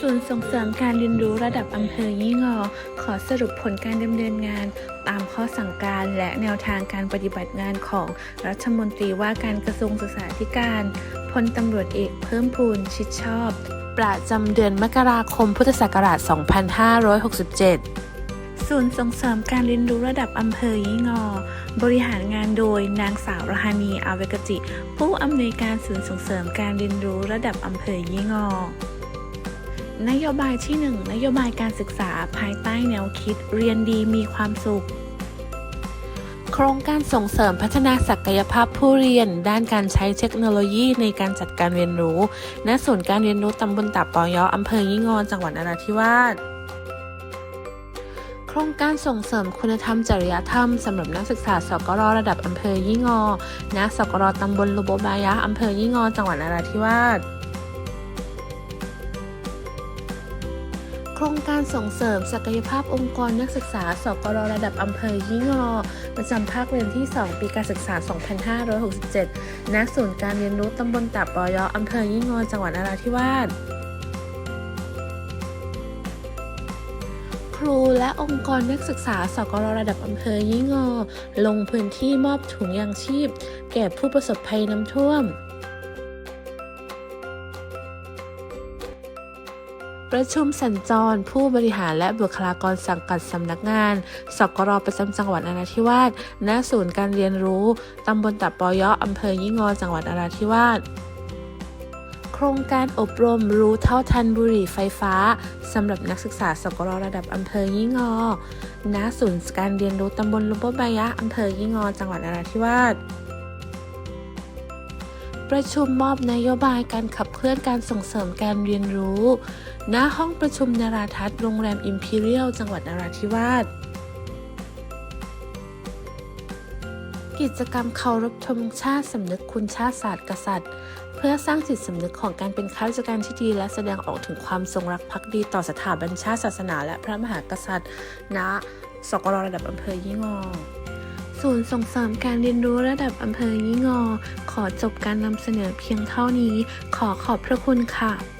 ศูนย์ส่งเสริมการเรียนรู้ระดับอำเภอยี่งอ ขอสรุปผลการดำเนินงาน ตามข้อสั่งการและแนวทางการปฏิบัติงานของรัฐมนตรีว่าการกระทรวงศึกษาธิการพลตำรวจเอกเพิ่มพูนชิดชอบ ประจำเดือนมกราคมพุทธศักราช 2567ศูนย์ส่งเสริมการเรียนรู้ระดับอำเภอยี่งอ บริหารงานโดยนางสาวรหานีอาเวกจิ ผู้อำนวยการศูนย์ส่งเสริมการเรียนรู้ระดับอำเภอยี่งอ นโยบายที่ 1 นโยบายการศึกษาภายใต้แนวคิดเรียนดีมีความสุข โครงการส่งเสริมพัฒนาศักยภาพผู้เรียน ด้านการใช้เทคโนโลยีในการจัดการเรียนรู้ณศูนย์การเรียนรู้ตำบลตับปอยออำเภอยี่งอนจังหวัดนราธิวาสโครงการส่งเสริมคุณธรรมจริยธรรมสำหรับนักศึกษาสกรระดับอำเภอยี่งอณสกรตำบลลุโบบายะอำเภอยี่งอจังหวัดนราธิวาส โครงการส่งเสริมศักยภาพองค์กรนักศึกษา สกรระดับอำเภอยี่งอ ประจำภาคเรียนที่ 2 ปีการศึกษา 2567 ณ ศูนย์การเรียนรู้ตำบลตับปอยออำเภอยี่งอ จังหวัดนราธิวาสครูและองค์กรนักศึกษาสกรระดับอำเภอยี่งอ ลงพื้นที่มอบถุงยางชีพ แก่ผู้ประสบภัยน้ำท่วม ประชุมสัญจร ผู้บริหารและบุคลากรสังกัดสำนักงาน สกรประจำจังหวัดนราธิวาส ณ ศูนย์การเรียนรู้ ตำบลตับปอยออำเภอยี่งอ จังหวัดนราธิวาส โครงการอบรมรู้เท่าทันบุหรี่ไฟฟ้าสำหรับนักศึกษาสกรระดับอำเภอยี่งอ ณ ศูนย์การเรียนรู้ตำบลลุโบบายะอำเภอยี่งอ จังหวัดนราธิวาส ประชุมมอบนโยบายการขับเคลื่อนการส่งเสริมการเรียนรู้ ณ ห้องประชุมนราทัศน์โรงแรมอิมพีเรียลจังหวัดนราธิวาส กิจกรรมเคารพธงชาติสำนึกคุณชาติศาสตร์กษัตริย์ เพื่อสร้างจิตสำนึกของการเป็นข้าราชการที่ดี และแสดงออกถึงความทรงรักภักดีต่อสถาบันชาติศาสนา และพระมหากษัตริย์ ณ สกรระดับอำเภอยี่งอ ศูนย์ส่งเสริมการเรียนรู้ระดับอำเภอยี่งอ ขอจบการนำเสนอเพียงเท่านี้ ขอขอบพระคุณค่ะ